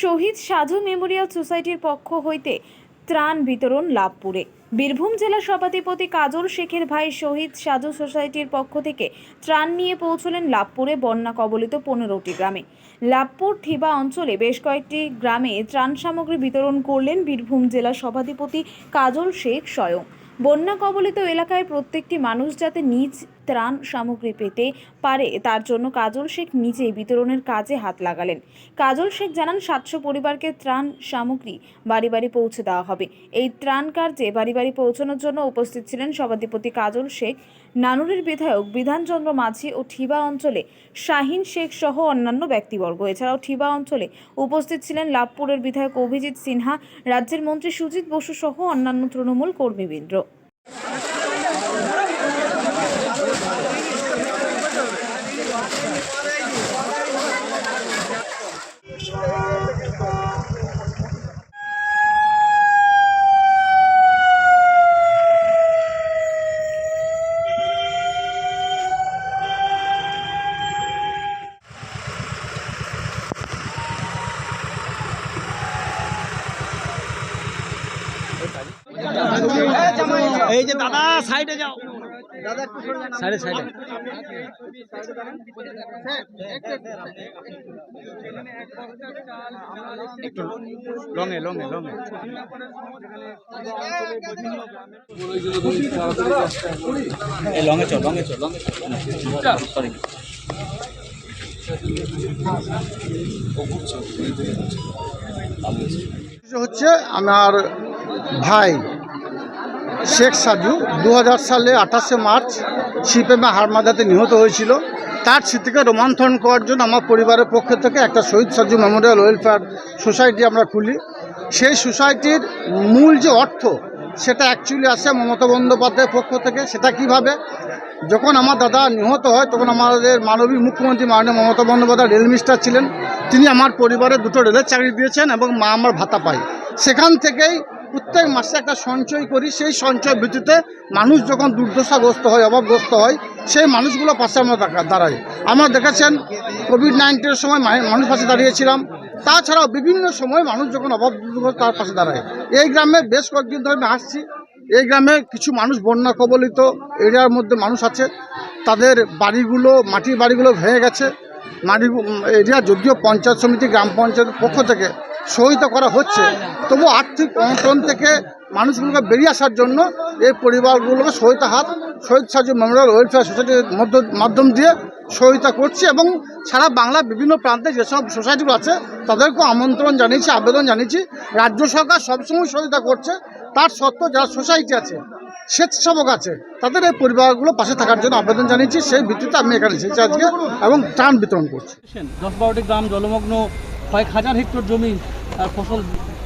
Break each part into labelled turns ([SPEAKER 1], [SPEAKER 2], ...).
[SPEAKER 1] শহীদ সাধু মেমোরিয়াল সোসাইটির পক্ষ হইতে ত্রাণ বিতরণ লাভপুরে বীরভূম জেলা সভাধিপতি কাজল শেখের ভাই শহীদ সাধু সোসাইটির পক্ষ থেকে ত্রাণ নিয়ে পৌঁছলেন লাভপুরে বন্যা কবলিত পনেরোটি গ্রামে। লাভপুর থিবা অঞ্চলে বেশ কয়েকটি গ্রামে ত্রাণ সামগ্রী বিতরণ করলেন বীরভূম জেলা সভাধিপতি কাজল শেখ স্বয়ং। বন্যা কবলিত এলাকায় প্রত্যেকটি মানুষ যাতে নিজ ত্রাণ সামগ্রী পেতে পারে। তার জন্য কাজল শেখ নিজেই বিতরণের কাজে হাত লাগালেন। কাজল শেখ জানান, সাতশো পরিবারকে ত্রাণ সামগ্রী বাড়ি বাড়ি পৌঁছে দেওয়া হবে। এই ত্রাণ কার্যে বাড়ি বাড়ি পৌঁছানোর জন্য উপস্থিত ছিলেন সভাধিপতি কাজল শেখ, নানুরের বিধায়ক বিধানচন্দ্র মাঝি ও ঠিবা অঞ্চলে শাহিন শেখ সহ অন্যান্য ব্যক্তিবর্গ। এছাড়াও ঠিবা অঞ্চলে উপস্থিত ছিলেন লাভপুরের বিধায়ক অভিজিৎ সিনহা, রাজ্যের মন্ত্রী সুজিত বসু সহ অন্যান্য তৃণমূল কর্মীবৃন্দ।
[SPEAKER 2] যে দাদা সাইডে যাও। সাইডে সাইডে। একটু লঙে লঙে লঙে এই লঙে চল লঙে চল লঙে চল। সরি
[SPEAKER 3] হচ্ছে আমার ভাই। শেখ সাজু দু হাজার সালে আঠাশে মার্চ সিপিএমে হারমাদাতে নিহত হয়েছিল। তার স্মৃতিকে রোমান্থন করার জন্য আমার পরিবারের পক্ষ থেকে একটা Shahid Saju memorial welfare society আমরা খুলি। সেই সোসাইটির মূল যে অর্থ, সেটা অ্যাকচুয়ালি আসে মমতা বন্দ্যোপাধ্যায়ের পক্ষ থেকে। সেটা কীভাবে? যখন আমার দাদা নিহত হয়, তখন আমাদের মাননীয় মুখ্যমন্ত্রী মাননীয় মমতা বন্দ্যোপাধ্যায় রেল মিনিস্টার ছিলেন। তিনি আমার পরিবারে দুটো রেলের চাকরি দিয়েছেন এবং মা আমার ভাতা পায়। সেখান থেকেই প্রত্যেক মাসে একটা সঞ্চয় করি, সেই সঞ্চয় ভিত্তিতে মানুষ যখন দুর্দশাগ্রস্ত হয়, অভাবগ্রস্ত হয়, সেই মানুষগুলো পাশে আমরা দাঁড়া- দাঁড়াই। আমরা দেখেছেন কোভিড নাইন্টিনের সময় মানুষ পাশে দাঁড়িয়েছিলাম। তাছাড়াও বিভিন্ন সময় মানুষ যখন অভাব তার পাশে দাঁড়ায়। এই গ্রামে বেশ কয়েকদিন ধরে আমি আসছি। এই গ্রামে কিছু মানুষ বন্যা কবলিত এরিয়ার মধ্যে মানুষ আছে। তাদের বাড়িগুলো, মাটির বাড়িগুলো ভেঙে গেছে। মাটি এরিয়া যদিও পঞ্চায়েত সমিতি, গ্রাম পঞ্চায়েতের পক্ষ থেকে সহায়তা করা হচ্ছে। তবু আর্থিক অনটন থেকে মানুষগুলোকে বেরিয়ে আসার জন্য এই পরিবারগুলোকে সহায়তা হাত শহীদ সাজু মেমোরিয়াল ওয়েলফেয়ার সোসাইটির মধ্য- মাধ্যম দিয়ে সহায়তা করছে এবং সারা বাংলা বিভিন্ন প্রান্তে যেসব সোসাইটিগুলো আছে, তাদেরকেও আমন্ত্রণ জানিয়েছি, আবেদন জানিয়েছি। রাজ্য সরকার সবসময় সহায়তা করছে। তার সত্ত্বেও যারা সোসাইটি আছে, স্বেচ্ছাসেবক আছে, তাদের এই পরিবারগুলো পাশে থাকার জন্য আবেদন জানিয়েছি। সেই ভিত্তিতে আমি এখানে এসেছি আজকে এবং ত্রাণ বিতরণ করছি।
[SPEAKER 2] দশ বারোটি গ্রাম জলমগ্ন কয়েক হাজার হেক্টর জমি ফসল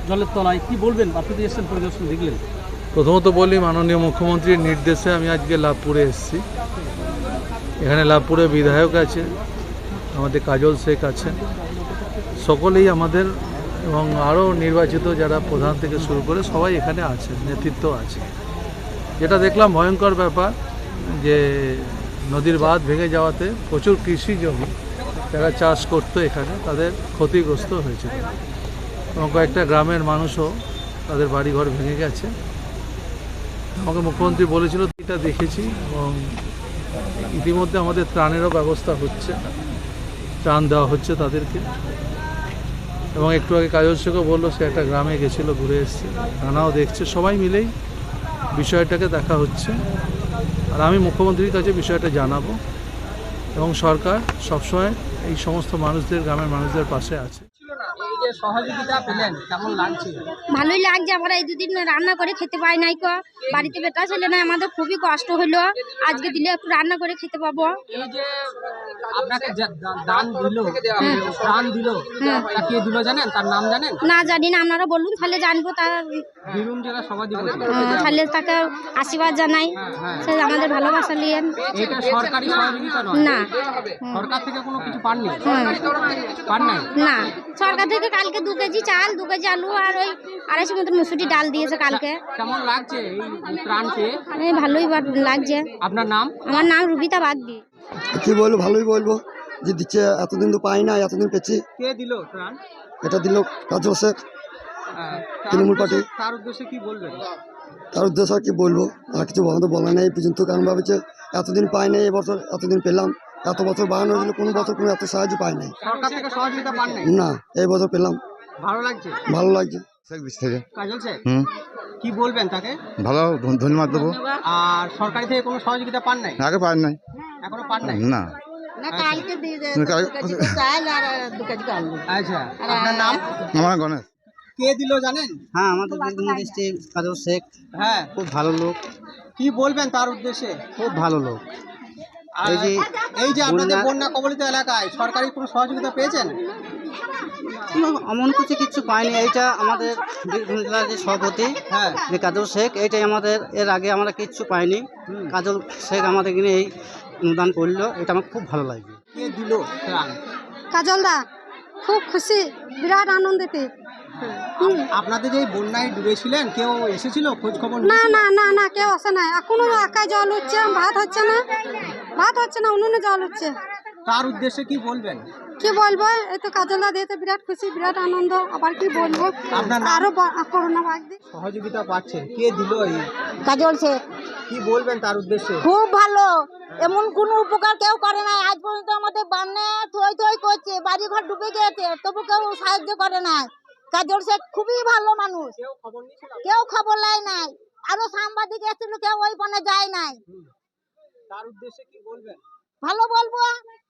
[SPEAKER 2] জলের তলায়। কি বলবেন? আপনি তো এসেছেন পরিদর্শন দেখলেন।
[SPEAKER 4] প্রথমত বলি, মাননীয় মুখ্যমন্ত্রীর নির্দেশে আমি আজকে লাভপুরে এসেছি। এখানে লাভপুরে বিধায়ক আছে, আমাদের কাজল শেখ আছেন। সকলেই আমাদের এবং আরও নির্বাচিত যারা প্রধান থেকে শুরু করে সবাই এখানে আছে নেতৃত্ব আছে। যেটা দেখলাম ভয়ঙ্কর ব্যাপার যে নদীর বাঁধ ভেঙে যাওয়াতে প্রচুর কৃষি জমি যারা চাষ করতো এখানে, তাদের ক্ষতিগ্রস্ত হয়েছিল। এবং কয়েকটা গ্রামের মানুষও তাদের বাড়িঘর ভেঙে গেছে। আমাকে মুখ্যমন্ত্রী বলেছিল, এটা দেখেছি এবং ইতিমধ্যে আমাদের ত্রাণেরও ব্যবস্থা হচ্ছে। ত্রাণ দেওয়া হচ্ছে তাদেরকে। এবং একটু আগে কাজল শেখও বলল, সে একটা গ্রামে গেছিল, ঘুরে এসছে। নানাও দেখছে, সবাই মিলেই বিষয়টাকে দেখা হচ্ছে। আর আমি মুখ্যমন্ত্রীর কাছে বিষয়টা জানাব। এবং সরকার সবসময় এই সমস্ত মানুষদের গ্রামের মানুষদের পাশে আছে।
[SPEAKER 5] ভালোই লাগছে আমরা এই দুদিন রান্না করে খেতে পাই নাই কো। বাড়িতে বেটা ছেলে না আমাদের খুবই কষ্ট হলো। আজকে দিলে একটু রান্না করে খেতে পাবো।
[SPEAKER 2] এই যে আপনাকে দান দিল প্রাণ দিল তা কে দিল জানেন? তার নাম জানেন?
[SPEAKER 5] না জানি না আপনারা বলুন তাহলে জানব তার
[SPEAKER 2] বীরভূম জেলা সভাধিপতি
[SPEAKER 5] আহ, তাহলে তাকে আশীর্বাদ জানাই। সে আমাদের ভালোবাসা নিয়েন
[SPEAKER 2] এটা সরকারি সহযোগিতা নয়।
[SPEAKER 5] না।
[SPEAKER 2] সরকার থেকে কোনো কিছু পাননি?
[SPEAKER 5] হ্যাঁ,
[SPEAKER 2] পান নাই?
[SPEAKER 5] না। সরকার থেকে কালকে দু কেজি চাল দু কেজি আলু আর ওই আড়াইশো মতো মুসুরি ডাল দিয়েছে কালকে।
[SPEAKER 2] কেমন লাগছে এই ত্রাণ পেয়ে
[SPEAKER 5] ভালোই লাগছে।
[SPEAKER 2] আপনার নাম?
[SPEAKER 5] আমার নাম রুবিতা বাগদি।
[SPEAKER 6] কি বলব ভালোই বলব। যে দিচ্ছে এতদিন তো পাই না এতদিন পেয়েছি।
[SPEAKER 2] কে দিল ত্রাণ?
[SPEAKER 6] এটা দিল কাজল শেখ তৃণমূল পার্টি।
[SPEAKER 2] তার উদ্দেশ্যে কি বলবেন?
[SPEAKER 6] তার উদ্দেশ্য আর কি বলব আর কিছু আমাদের বলা নেই পর্যন্ত কারণ ভাবেছে এতদিন পাই নাই এবছর এতদিন পেলাম এত বছর বাড়ানো হয়েছিল কোনো বছর কোনো এত সাহায্য পাই নাই।
[SPEAKER 2] সরকার থেকে সহযোগিতা পান নাই?
[SPEAKER 6] না এই বছর পেলাম।
[SPEAKER 2] ভালো লাগছে?
[SPEAKER 6] ভালো লাগছে।
[SPEAKER 7] থেকে। হুম।
[SPEAKER 2] কি বলবেন তাকে?
[SPEAKER 7] ভালো ধন্যবাদ দেবো।
[SPEAKER 2] আর সরকারি থেকে কোনো সহযোগিতা পান নাই?
[SPEAKER 7] আগে পারেন নাই।
[SPEAKER 2] এখনও পান নাই?
[SPEAKER 7] না।
[SPEAKER 2] আচ্ছা। আপনার নাম?
[SPEAKER 7] আমার গণেশ।
[SPEAKER 2] কে দিল জানেন?
[SPEAKER 8] হ্যাঁ আমাদের বীরভূম ডিস্ট্রিক্ট কাজল শেখ।
[SPEAKER 2] হ্যাঁ।
[SPEAKER 8] খুব ভালো লোক।
[SPEAKER 2] কি বলবেন তার উদ্দেশ্যে?
[SPEAKER 8] খুব ভালো লোক। এই যে
[SPEAKER 2] এই যে আপনাদের
[SPEAKER 8] বন্যা-
[SPEAKER 2] কবলিত এলাকায় সরকারি কোনো সহযোগিতা পেয়েছেন?
[SPEAKER 8] এমন কিছু কিছু পাইনি। এইটা আমাদের বীরভূম জেলার যে সভাপতি
[SPEAKER 2] হ্যাঁ।
[SPEAKER 8] যে কাজল শেখ এইটাই আমাদের এর আগে আমরা কিচ্ছু পাইনি। কাজল শেখ আমাদের কিনে এই অনুদান করল এটা আমার খুব ভালো লাগছে
[SPEAKER 2] কে দিল ত্রাণ
[SPEAKER 5] কাজলদা খুব খুশি বিরাট আনন্দেতে।
[SPEAKER 2] আপনাদের যে এই বন্যায় ডুবেছিলেন? কেউ এসেছিল? খোঁজ খবর
[SPEAKER 5] না না না না কেউ আসে না এখনও একাই জল হচ্ছে ভাত হচ্ছে না। ভাত হচ্ছে না উনুনে জল হচ্ছে
[SPEAKER 2] তার উদ্দেশ্যে কি বলবেন?
[SPEAKER 5] কি বলব? এই তো কাজলদা দিয়েতে বিরাট খুশি বিরাট আনন্দ। আবার কি বলব?
[SPEAKER 2] আপনার নাম?
[SPEAKER 5] আরও ব- করোনা বাগদি
[SPEAKER 2] সহযোগিতা পাচ্ছেন। কে দিল এই?
[SPEAKER 9] কাজল শেখ
[SPEAKER 2] কি বলবেন তার উদ্দেশ্যে?
[SPEAKER 9] খুব ভালো। এমন কোনো উপকার কেউ করে না আজ পর্যন্ত আমাদের বান্নে থই থই করছে। বাড়ি ঘর ডুবে গেছে তবু কেউ সাহায্য করে না কাজল শেখ খুবই ভালো মানুষ।
[SPEAKER 2] কেউ খবর নিয়েছিল?
[SPEAKER 9] কেউ খবর লাই নাই। আরও সাংবাদিক এসেছিল কেউ ওই বনে যায় নাই।
[SPEAKER 2] তার উদ্দেশ্যে কি বলবেন?
[SPEAKER 9] ভালো বলব।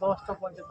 [SPEAKER 4] দশটা পঞ্চায়েত